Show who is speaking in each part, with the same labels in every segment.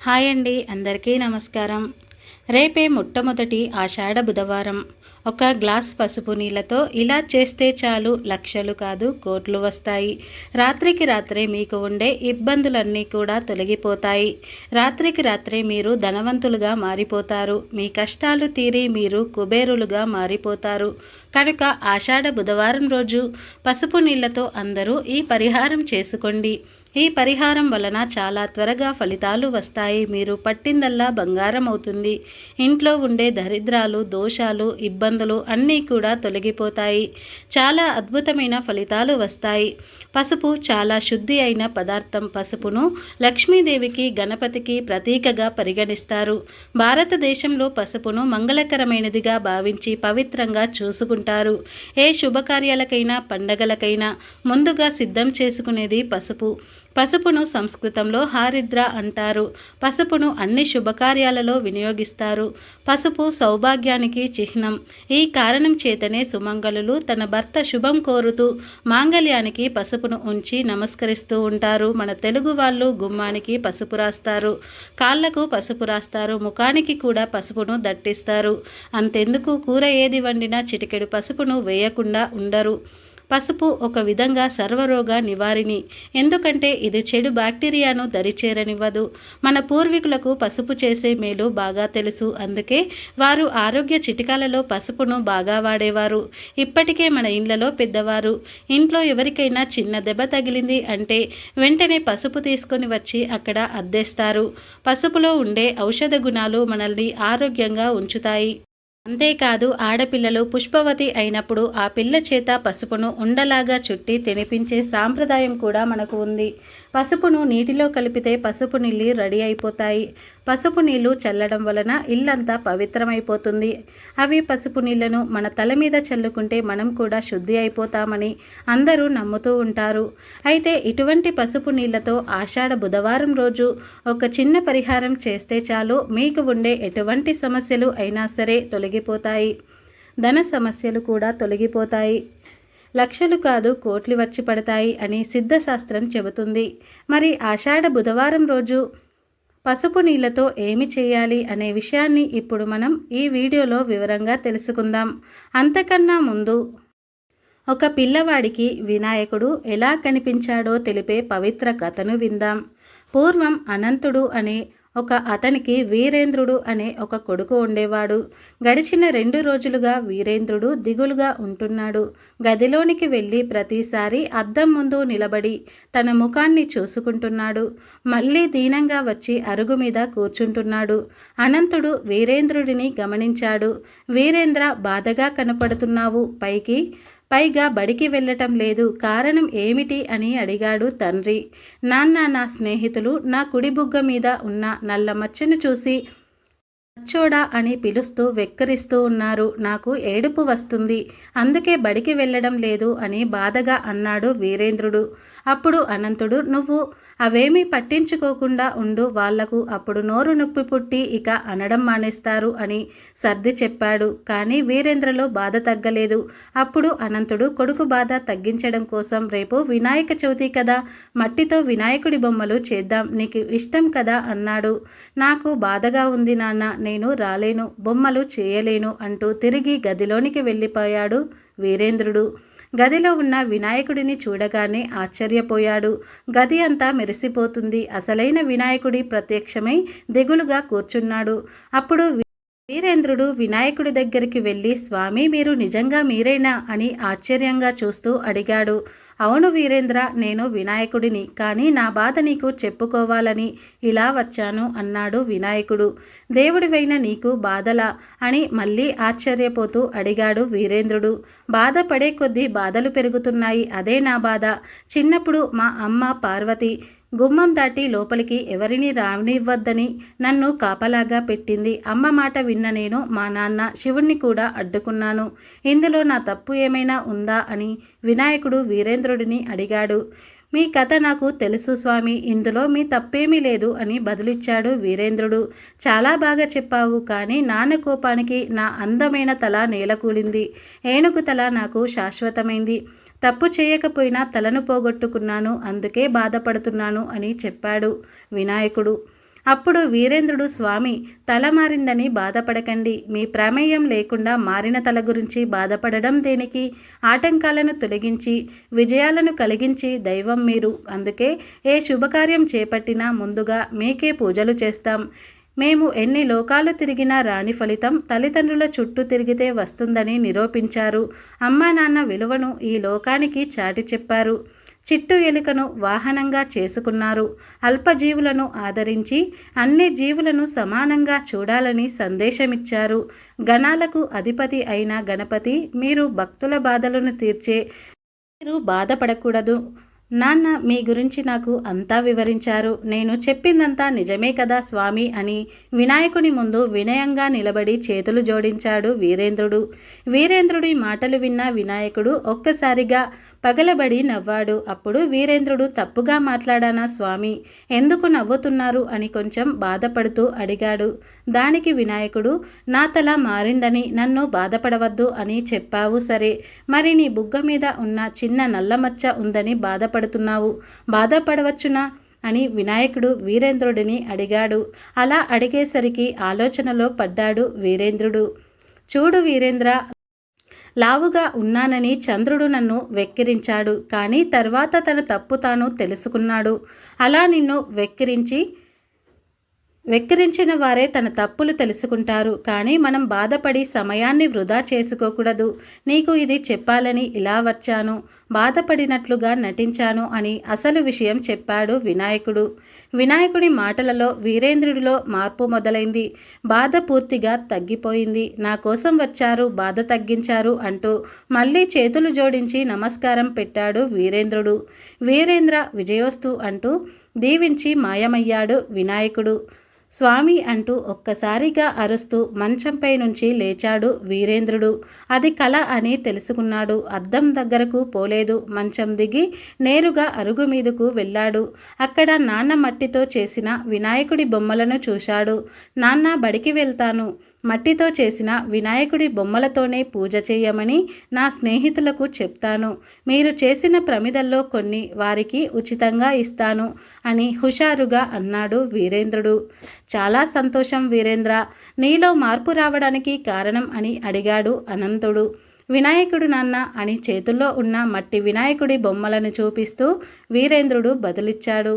Speaker 1: Hi అండి అందరికీ నమస్కారం. రేపే మొట్టమొదటి ఆషాఢ బుధవారం. ఒక గ్లాస్ పసుపు నీళ్ళతో ఇలా చేస్తే చాలు లక్షలు కాదు కోట్లు వస్తాయి. రాత్రికి రాత్రే మీకు ఉండే ఇబ్బందులన్నీ కూడా తొలగిపోతాయి. రాత్రికి రాత్రే మీరు ధనవంతులుగా మారిపోతారు. మీ కష్టాలు తీరి మీరు కుబేరులుగా మారిపోతారు. కనుక ఆషాఢ బుధవారం రోజు పసుపు నీళ్ళతో అందరూ ఈ పరిహారం చేసుకోండి. ఈ పరిహారం వలన చాలా త్వరగా ఫలితాలు వస్తాయి. మీరు పట్టిందల్లా బంగారం అవుతుంది. ఇంట్లో ఉండే దరిద్రాలు దోషాలు ఇబ్బందులు అన్నీ కూడా తొలగిపోతాయి. చాలా అద్భుతమైన ఫలితాలు వస్తాయి. పసుపు చాలా శుద్ధి అయిన పదార్థం. పసుపును లక్ష్మీదేవికి గణపతికి ప్రతీకగా పరిగణిస్తారు. భారతదేశంలో పసుపును మంగళకరమైనదిగా భావించి పవిత్రంగా చూసుకుంటారు. ఏ శుభకార్యాలకైనా పండగలకైనా ముందుగా సిద్ధం చేసుకునేది పసుపు. పసుపును సంస్కృతంలో హారిద్ర అంటారు. పసుపును అన్ని శుభకార్యాలలో వినియోగిస్తారు. పసుపు సౌభాగ్యానికి చిహ్నం. ఈ కారణం చేతనే సుమంగళులు తన భర్త శుభం కోరుతూ మాంగళ్యానికి పసుపును ఉంచి నమస్కరిస్తూ ఉంటారు. మన తెలుగు వాళ్ళు గుమ్మానికి పసుపు రాస్తారు. కాళ్ళకు పసుపు రాస్తారు. ముఖానికి కూడా పసుపును దట్టిస్తారు. అంతెందుకు కూర ఏది వండినా చిటికెడు పసుపును వేయకుండా ఉండరు. పసుపు ఒక విధంగా సర్వరోగ నివారిణి. ఎందుకంటే ఇది చెడు బ్యాక్టీరియాను దరిచేరనివ్వదు. మన పూర్వీకులకు పసుపు చేసే మేలు బాగా తెలుసు. అందుకే వారు ఆరోగ్య చిటికాలలో పసుపును బాగా వాడేవారు. ఇప్పటికే మన ఇండ్లలో పెద్దవారు. ఇంట్లో ఎవరికైనా చిన్న దెబ్బ తగిలింది అంటే వెంటనే పసుపు తీసుకొని వచ్చి అక్కడ అద్దేస్తారు. పసుపులో ఉండే ఔషధ గుణాలు మనల్ని ఆరోగ్యంగా ఉంచుతాయి. అంతేకాదు ఆడపిల్లలు పుష్పవతి అయినప్పుడు ఆ పిల్ల చేత పసుపును ఉండలాగా చుట్టి తినిపించే సాంప్రదాయం కూడా మనకు ఉంది. పసుపును నీటిలో కలిపితే పసుపు నీళ్ళు రెడీ అయిపోతాయి. పసుపు నీళ్ళు చల్లడం వలన ఇల్లంతా పవిత్రమైపోతుంది. అవి పసుపు నీళ్ళను మన తల మీద చల్లుకుంటే మనం కూడా శుద్ధి అయిపోతామని అందరూ నమ్ముతూ ఉంటారు. అయితే ఇటువంటి పసుపు నీళ్ళతో ఆషాఢ బుధవారం రోజు ఒక చిన్న పరిహారం చేస్తే చాలు. మీకు ఉండే ఎటువంటి సమస్యలు అయినా సరే తొలగిపోతాయి. ధన సమస్యలు కూడా తొలగిపోతాయి. లక్షలు కాదు కోట్లు వచ్చి పడతాయి అని సిద్ధశాస్త్రం చెబుతుంది. మరి ఆషాఢ బుధవారం రోజు పసుపు నీళ్ళతో ఏమి చేయాలి అనే విషయాన్ని ఇప్పుడు మనం ఈ వీడియోలో వివరంగా తెలుసుకుందాం. అంతకన్నా ముందు ఒక పిల్లవాడికి వినాయకుడు ఎలా కనిపించాడో తెలిపే పవిత్ర కథను విందాం. పూర్వం అనంతుడు అనే ఒక అతనికి వీరేంద్రుడు అనే ఒక కొడుకు ఉండేవాడు. గడిచిన రెండు రోజులుగా వీరేంద్రుడు దిగులుగా ఉంటున్నాడు. గదిలోనికి వెళ్ళి ప్రతిసారి అద్దం ముందు నిలబడి తన ముఖాన్ని చూసుకుంటున్నాడు. మళ్ళీ దీనంగా వచ్చి అరుగు మీద కూర్చుంటున్నాడు. అనంతుడు వీరేంద్రుడిని గమనించాడు. వీరేంద్ర బాధగా కనపడుతున్నావు. పైకి పైగా బడికి వెళ్ళటం లేదు. కారణం ఏమిటి అని అడిగాడు తండ్రి. నాన్న నా స్నేహితులు నా కుడి బుగ్గ మీద ఉన్న నల్ల మచ్చను చూసి అచ్చోడా అని పిలుస్తూ వెక్కిరిస్తూ ఉన్నారు. నాకు ఏడుపు వస్తుంది. అందుకే బడికి వెళ్ళడం లేదు అని బాధగా అన్నాడు వీరేంద్రుడు. అప్పుడు అనంతుడు నువ్వు అవేమీ పట్టించుకోకుండా ఉండు. వాళ్ళకు అప్పుడు నోరు నొప్పి పుట్టి ఇక అనడం మానేస్తారు అని సర్ది చెప్పాడు. కానీ వీరేంద్రలో బాధ తగ్గలేదు. అప్పుడు అనంతుడు కొడుకు బాధ తగ్గించడం కోసం రేపు వినాయక చవితి కదా. మట్టితో వినాయకుడి బొమ్మలు చేద్దాం. నీకు ఇష్టం కదా అన్నాడు. నాకు బాధగా ఉంది నాన్న. నేను రాలేను బొమ్మలు చేయలేను అంటూ తిరిగి గదిలోనికి వెళ్ళిపోయాడు వీరేంద్రుడు. గదిలో ఉన్న వినాయకుడిని చూడగానే ఆశ్చర్యపోయాడు. గది అంతా మెరిసిపోతుంది. అసలైన వినాయకుడి ప్రత్యక్షమై దిగులుగా కూర్చున్నాడు. అప్పుడు వీరేంద్రుడు వినాయకుడి దగ్గరికి వెళ్ళి స్వామి మీరు నిజంగా మీరేనా? అని ఆశ్చర్యంగా చూస్తూ అడిగాడు. అవును వీరేంద్ర నేను వినాయకుడిని కానీ నా బాధ నీకు చెప్పుకోవాలని ఇలా వచ్చాను అన్నాడు వినాయకుడు. దేవుడివైన నీకు బాధలా? అని మళ్ళీ ఆశ్చర్యపోతూ అడిగాడు వీరేంద్రుడు. బాధపడే కొద్దీ బాధలు పెరుగుతున్నాయి అదే నా బాధ. చిన్నప్పుడు మా అమ్మ పార్వతి గుమ్మం దాటి లోపలికి ఎవరిని రానివ్వద్దని నన్ను కాపలాగా పెట్టింది. అమ్మ మాట విన్న నేను మా నాన్న శివుణ్ణి కూడా అడ్డుకున్నాను. ఇందులో నా తప్పు ఏమైనా ఉందా అని వినాయకుడు వీరేంద్రుడిని అడిగాడు. మీ కథ నాకు తెలుసు స్వామి ఇందులో మీ తప్పేమీ లేదు అని బదులిచ్చాడు వీరేంద్రుడు. చాలా బాగా చెప్పావు కానీ నాన్న కోపానికి నా అందమైన తల నేలకూలింది. ఏనుగు తల నాకు శాశ్వతమైంది. తప్పు చేయకపోయినా తలను పోగొట్టుకున్నాను అందుకే బాధపడుతున్నాను అని చెప్పాడు వినాయకుడు. అప్పుడు వీరేంద్రుడు స్వామి తల మారిందని బాధపడకండి. మీ ప్రమేయం లేకుండా మారిన తల గురించి బాధపడడం దేనికి? ఆటంకాలను తొలగించి విజయాలను కలిగించి దైవం మీరు. అందుకే ఏ శుభకార్యం చేపట్టినా ముందుగా మీకే పూజలు చేస్తాం. మేము ఎన్ని లోకాలు తిరిగినా రాని ఫలితం తల్లిదండ్రుల చుట్టూ తిరిగితే వస్తుందని నిరూపించారు. అమ్మా నాన్న విలువను ఈ లోకానికి చాటి చెప్పారు. చిట్టు ఎలుకను వాహనంగా చేసుకున్నారు. అల్పజీవులను ఆదరించి అన్ని జీవులను సమానంగా చూడాలని సందేశమిచ్చారు. గణాలకు అధిపతి అయిన గణపతి మీరు భక్తుల బాధలను తీర్చే మీరు బాధపడకూడదు. నాన్న మీ గురించి నాకు అంతా వివరించారు. నేను చెప్పిందంతా నిజమే కదా స్వామి అని వినాయకుని ముందు వినయంగా నిలబడి చేతులు జోడించాడు వీరేంద్రుడు. వీరేంద్రుడి మాటలు విన్న వినాయకుడు ఒక్కసారిగా పగలబడి నవ్వాడు. అప్పుడు వీరేంద్రుడు తప్పుగా మాట్లాడానా స్వామి? ఎందుకు నవ్వుతున్నారు? అని కొంచెం బాధపడుతూ అడిగాడు. దానికి వినాయకుడు నా తల మారిందని నన్ను బాధపడవద్దు అని చెప్పావు సరే. మరి నీ బుగ్గ మీద ఉన్న చిన్న నల్లమచ్చ ఉందని బాధపడుతున్నావు. బాధపడవచ్చునా? అని వినాయకుడు వీరేంద్రుడిని అడిగాడు. అలా అడిగేసరికి ఆలోచనలో పడ్డాడు వీరేంద్రుడు. చూడు వీరేంద్ర లావుగా ఉన్నానని చంద్రుడు నన్ను వెక్కిరించాడు. కానీ తర్వాత తన తప్పు తాను తెలుసుకున్నాడు. అలా నిన్ను వెక్కిరించి వెక్కిరించిన వారే తన తప్పులు తెలుసుకుంటారు కానీ మనం బాధపడి సమయాన్ని వృధా చేసుకోకూడదు. నీకు ఇది చెప్పాలని ఇలా వచ్చాను బాధపడినట్లుగా నటించాను అని అసలు విషయం చెప్పాడు వినాయకుడు. వినాయకుడి మాటలలో వీరేంద్రుడిలో మార్పు మొదలైంది. బాధ పూర్తిగా తగ్గిపోయింది. నా కోసం వచ్చారు బాధ తగ్గించారు అంటూ మళ్ళీ చేతులు జోడించి నమస్కారం పెట్టాడు వీరేంద్రుడు. వీరేంద్ర విజయోస్తు అంటూ దీవించి మాయమయ్యాడు వినాయకుడు. స్వామి అంటూ ఒక్కసారిగా అరుస్తూ మంచంపై నుంచి లేచాడు వీరేంద్రుడు. అది కళ అని తెలుసుకున్నాడు. అద్దం దగ్గరకు పోలేదు. మంచం దిగి నేరుగా అరుగు మీదకు వెళ్ళాడు. అక్కడ నాన్న మట్టితో చేసిన వినాయకుడి బొమ్మలను చూశాడు. నాన్న బడికి వెళ్తాను. మట్టితో చేసిన వినాయకుడి బొమ్మలతోనే పూజ చేయమని నా స్నేహితులకు చెప్తాను. మీరు చేసిన ప్రమిదల్లో కొన్ని వారికి ఉచితంగా ఇస్తాను అని హుషారుగా అన్నాడు వీరేంద్రుడు. చాలా సంతోషం వీరేంద్ర. నీలో మార్పు రావడానికి కారణం అని అడిగాడు అనంతుడు. వినాయకుడు నాన్న అని చేతుల్లో ఉన్న మట్టి వినాయకుడి బొమ్మలను చూపిస్తూ వీరేంద్రుడు బదులిచ్చాడు.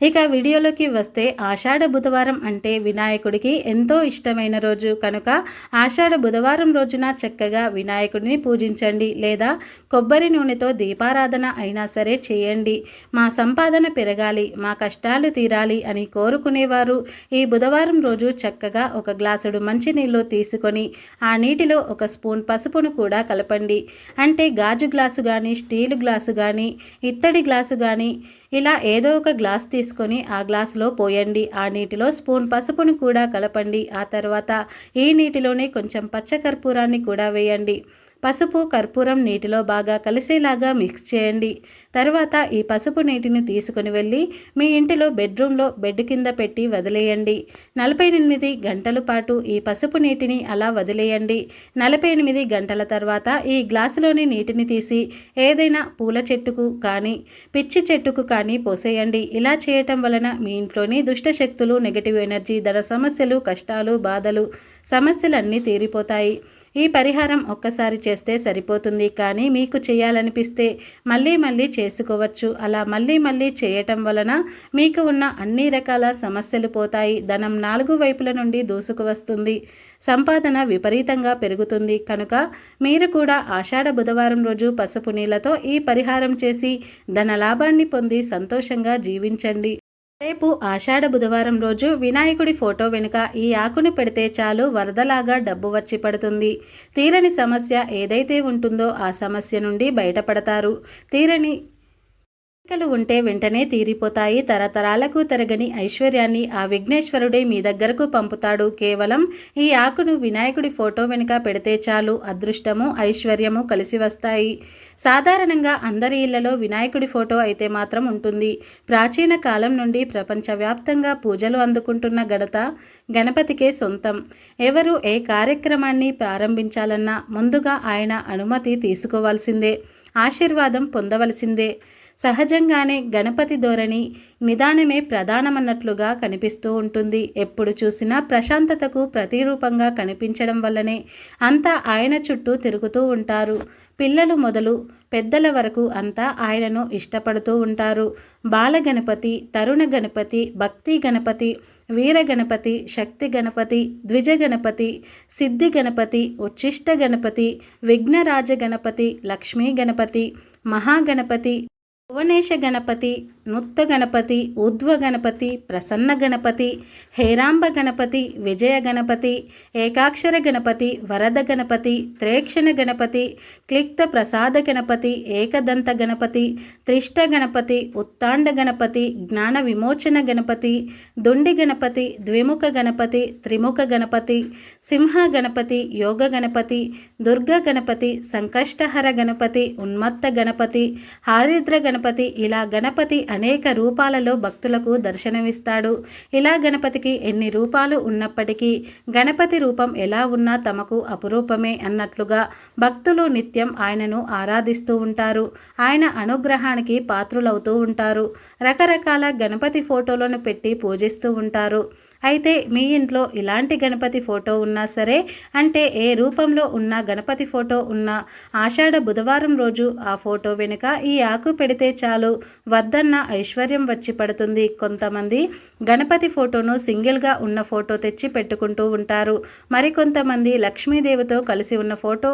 Speaker 1: ఇక వీడియోలోకి వస్తే ఆషాఢ బుధవారం అంటే వినాయకుడికి ఎంతో ఇష్టమైన రోజు. కనుక ఆషాఢ బుధవారం రోజున చక్కగా వినాయకుడిని పూజించండి లేదా కొబ్బరి నూనెతో దీపారాధన అయినా సరే చేయండి. మా సంపాదన పెరగాలి మా కష్టాలు తీరాలి అని కోరుకునేవారు. ఈ బుధవారం రోజు చక్కగా ఒక గ్లాసుడు మంచినీళ్ళు తీసుకొని ఆ నీటిలో ఒక స్పూన్ పసుపును కూడా కలపండి. అంటే గాజు గ్లాసు కానీ స్టీలు గ్లాసు కానీ ఇత్తడి గ్లాసు కానీ ఇలా ఏదో ఒక గ్లాస్ తీసుకొని ఆ గ్లాస్లో పోయండి ఆ నీటిలో స్పూన్ పసుపును కూడా కలపండి ఆ తర్వాత ఈ నీటిలోనే కొంచెం పచ్చకర్పూరాన్ని కూడా వేయండి. పసుపు కర్పూరం నీటిలో బాగా కలిసేలాగా మిక్స్ చేయండి. తర్వాత ఈ పసుపు నీటిని తీసుకుని వెళ్ళి మీ ఇంటిలో బెడ్రూమ్లో బెడ్ కింద పెట్టి వదిలేయండి. నలభై ఎనిమిది గంటల పాటు ఈ పసుపు నీటిని అలా వదిలేయండి. నలభై ఎనిమిది గంటల తర్వాత ఈ గ్లాసులోని నీటిని తీసి ఏదైనా పూల చెట్టుకు కానీ పిచ్చి చెట్టుకు కానీ పోసేయండి. ఇలా చేయటం వలన మీ ఇంట్లోని దుష్ట శక్తులు నెగటివ్ ఎనర్జీ ధన సమస్యలు కష్టాలు బాధలు సమస్యలన్నీ తీరిపోతాయి. ఈ పరిహారం ఒక్కసారి చేస్తే సరిపోతుంది. కానీ మీకు చేయాలనిపిస్తే మళ్ళీ మళ్ళీ చేసుకోవచ్చు. అలా మళ్ళీ మళ్ళీ చేయటం వలన మీకు ఉన్న అన్ని రకాల సమస్యలు పోతాయి. ధనం నాలుగు వైపుల నుండి దూసుకు వస్తుంది. సంపాదన విపరీతంగా పెరుగుతుంది. కనుక మీరు కూడా ఆషాఢ బుధవారం రోజు పసుపు నీళ్ళతో ఈ పరిహారం చేసి ధన లాభాన్ని పొంది సంతోషంగా జీవించండి. రేపు ఆషాఢ బుధవారం రోజు వినాయకుడి ఫోటో వెనుక ఈ ఆకుని పెడితే చాలు వరదలాగా డబ్బు వచ్చి పడుతుంది. తీరని సమస్య ఏదైతే ఉంటుందో ఆ సమస్య నుండి బయటపడతారు. తీరని కోరికలు ఉంటే వెంటనే తీరిపోతాయి. తరతరాలకు తరగని ఐశ్వర్యాన్ని ఆ విఘ్నేశ్వరుడే మీ దగ్గరకు పంపుతాడు. కేవలం ఈ ఆకును వినాయకుడి ఫోటో వెనుక పెడితే చాలు. అదృష్టము ఐశ్వర్యము కలిసి వస్తాయి. సాధారణంగా అందరి ఇళ్ళలో వినాయకుడి ఫోటో అయితే మాత్రం ఉంటుంది. ప్రాచీన కాలం నుండి ప్రపంచవ్యాప్తంగా పూజలు అందుకుంటున్న ఘనత గణపతికే సొంతం. ఎవరు ఏ కార్యక్రమాన్ని ప్రారంభించాలన్నా ముందుగా ఆయన అనుమతి తీసుకోవాల్సిందే. ఆశీర్వాదం పొందవలసిందే. సహజంగానే గణపతి ధోరణి నిదానమే ప్రధానమన్నట్లుగా కనిపిస్తూ ఉంటుంది. ఎప్పుడు చూసినా ప్రశాంతతకు ప్రతిరూపంగా కనిపించడం వల్లనే అంతా ఆయన చుట్టూ తిరుగుతూ ఉంటారు. పిల్లలు మొదలు పెద్దల వరకు అంతా ఆయనను ఇష్టపడుతూ ఉంటారు. బాలగణపతి తరుణ గణపతి భక్తి గణపతి వీర గణపతి శక్తి గణపతి ద్విజ గణపతి సిద్ధి గణపతి ఉచ్చిష్ట గణపతి విఘ్నరాజ గణపతి లక్ష్మీ గణపతి మహాగణపతి భువనేశ గణపతి నుత్త గణపతి ఉద్వ గణపతి ప్రసన్న గణపతి హేరాంబ గణపతి విజయ గణపతి ఏకాక్షర గణపతి వరద గణపతి త్రేక్షణ గణపతి క్లిక్త ప్రసాద గణపతి ఏకదంత గణపతి త్రిష్ట గణపతి ఉత్తాండ గణపతి జ్ఞాన విమోచన గణపతి దుండి గణపతి ద్విముఖ గణపతి త్రిముఖ గణపతి సింహ గణపతి యోగ గణపతి దుర్గ గణపతి సంకష్టహర గణపతి ఉన్మత్త గణపతి హారిద్ర గణపతి ఇలా గణపతి అనేక రూపాలలో భక్తులకు దర్శనమిస్తాడు. ఇలా గణపతికి ఎన్ని రూపాలు ఉన్నప్పటికీ గణపతి రూపం ఎలా ఉన్నా తమకు అపురూపమే అన్నట్లుగా భక్తులు నిత్యం ఆయనను ఆరాధిస్తూ ఉంటారు. ఆయన అనుగ్రహానికి పాత్రులవుతూ ఉంటారు. రకరకాల గణపతి ఫోటోలను పెట్టి పూజిస్తూ ఉంటారు. అయితే మీ ఇంట్లో ఇలాంటి గణపతి ఫోటో ఉన్నా సరే అంటే ఏ రూపంలో ఉన్న గణపతి ఫోటో ఉన్న ఆషాఢ బుధవారం రోజు ఆ ఫోటో వెనుక ఈ ఆకు పెడితే చాలు వద్దన్న ఐశ్వర్యం వచ్చి పడుతుంది. కొంతమంది గణపతి ఫోటోను సింగిల్గా ఉన్న ఫోటో తెచ్చి పెట్టుకుంటూ ఉంటారు. మరికొంతమంది లక్ష్మీదేవితో కలిసి ఉన్న ఫోటో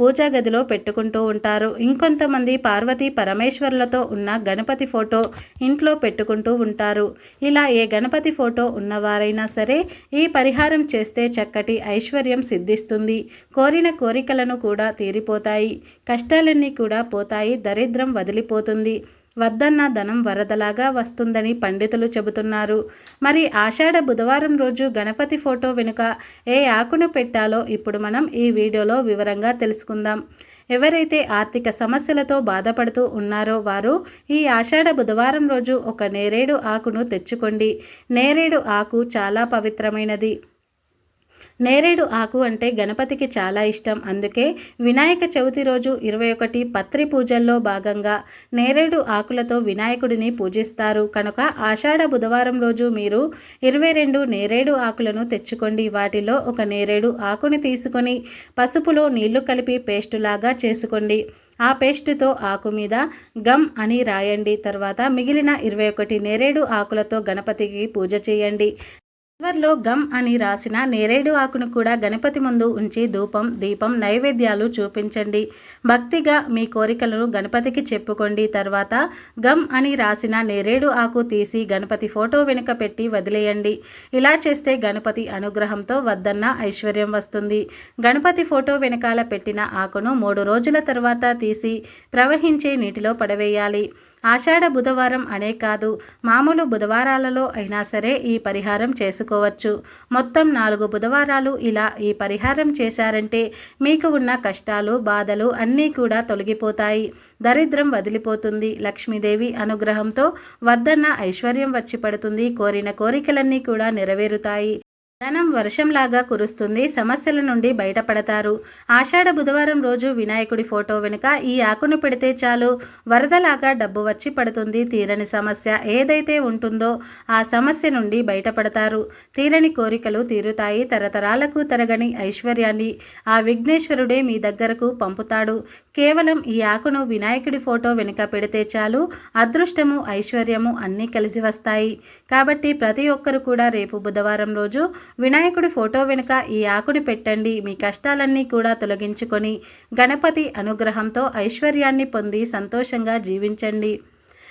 Speaker 1: పూజా గదిలో పెట్టుకుంటూ ఉంటారు. ఇంకొంతమంది పార్వతి పరమేశ్వరులతో ఉన్న గణపతి ఫోటో ఇంట్లో పెట్టుకుంటూ ఉంటారు. ఇలా ఏ గణపతి ఫోటో ఉన్నవారైనా సరే ఈ పరిహారం చేస్తే చక్కటి ఐశ్వర్యం సిద్ధిస్తుంది. కోరిన కోరికలను కూడా తీరిపోతాయి. కష్టాలన్నీ కూడా పోతాయి. దరిద్రం వదిలిపోతుంది. వద్దన్న ధనం వరదలాగా వస్తుందని పండితులు చెబుతున్నారు. మరి ఆషాఢ బుధవారం రోజు గణపతి ఫోటో వెనుక ఏ ఆకును పెట్టాలో ఇప్పుడు మనం ఈ వీడియోలో వివరంగా తెలుసుకుందాం. ఎవరైతే ఆర్థిక సమస్యలతో బాధపడుతూ ఉన్నారో వారు ఈ ఆషాఢ బుధవారం రోజు ఒక నేరేడు ఆకును తెచ్చుకోండి. నేరేడు ఆకు చాలా పవిత్రమైనది. నేరేడు ఆకు అంటే గణపతికి చాలా ఇష్టం. అందుకే వినాయక చవితి రోజు ఇరవై ఒకటి పత్రి పూజల్లో భాగంగా నేరేడు ఆకులతో వినాయకుడిని పూజిస్తారు. కనుక ఆషాఢ బుధవారం రోజు మీరు ఇరవై రెండు నేరేడు ఆకులను తెచ్చుకోండి. వాటిలో ఒక నేరేడు ఆకుని తీసుకొని పసుపులో నీళ్ళు కలిపి పేస్టులాగా చేసుకోండి. ఆ పేస్టుతో ఆకు మీద గమ్ అని రాయండి. తర్వాత మిగిలిన ఇరవై ఒకటి నేరేడు ఆకులతో గణపతికి పూజ చేయండి. చివర్లో గమ్ అని రాసిన నేరేడు ఆకును కూడా గణపతి ముందు ఉంచి ధూపం దీపం నైవేద్యాలు చూపించండి. భక్తిగా మీ కోరికలను గణపతికి చెప్పుకోండి. తర్వాత గమ్ అని రాసిన నేరేడు ఆకు తీసి గణపతి ఫోటో వెనుక పెట్టి వదిలేయండి. ఇలా చేస్తే గణపతి అనుగ్రహంతో వద్దన్న ఐశ్వర్యం వస్తుంది. గణపతి ఫోటో వెనకాల పెట్టిన ఆకును మూడు రోజుల తర్వాత తీసి ప్రవహించే నీటిలో పడవేయాలి. ఆషాఢ బుధవారం అనే కాదు మామూలు బుధవారాలలో అయినా సరే ఈ పరిహారం చేసుకోవచ్చు. మొత్తం నాలుగు బుధవారాలు ఇలా ఈ పరిహారం చేశారంటే మీకు ఉన్న కష్టాలు బాధలు అన్నీ కూడా తొలగిపోతాయి. దరిద్రం వదిలిపోతుంది. లక్ష్మీదేవి అనుగ్రహంతో వద్దన్న ఐశ్వర్యం వచ్చి పడుతుంది. కోరిన కోరికలన్నీ కూడా నెరవేరుతాయి. ధనం వర్షంలాగా కురుస్తుంది సమస్యల నుండి బయటపడతారు. ఆషాఢ బుధవారం రోజు వినాయకుడి ఫోటో వెనుక ఈ ఆకును పెడితే చాలు వరదలాగా డబ్బు వచ్చి పడుతుంది తీరని సమస్య ఏదైతే ఉంటుందో ఆ సమస్య నుండి బయటపడతారు. తీరని కోరికలు తీరుతాయి తరతరాలకు తరగని ఐశ్వర్యాన్ని ఆ విఘ్నేశ్వరుడే మీ దగ్గరకు పంపుతాడు. కేవలం ఈ ఆకును వినాయకుడి ఫోటో వెనుక పెడితే చాలు అదృష్టము ఐశ్వర్యము అన్నీ కలిసి వస్తాయి. కాబట్టి ప్రతి ఒక్కరు కూడా రేపు బుధవారం రోజు వినాయకుడి ఫోటో వెనుక ఈ ఆకుని పెట్టండి. మీ కష్టాలన్నీ కూడా తొలగించుకొని గణపతి అనుగ్రహంతో ఐశ్వర్యాన్ని పొంది సంతోషంగా జీవించండి.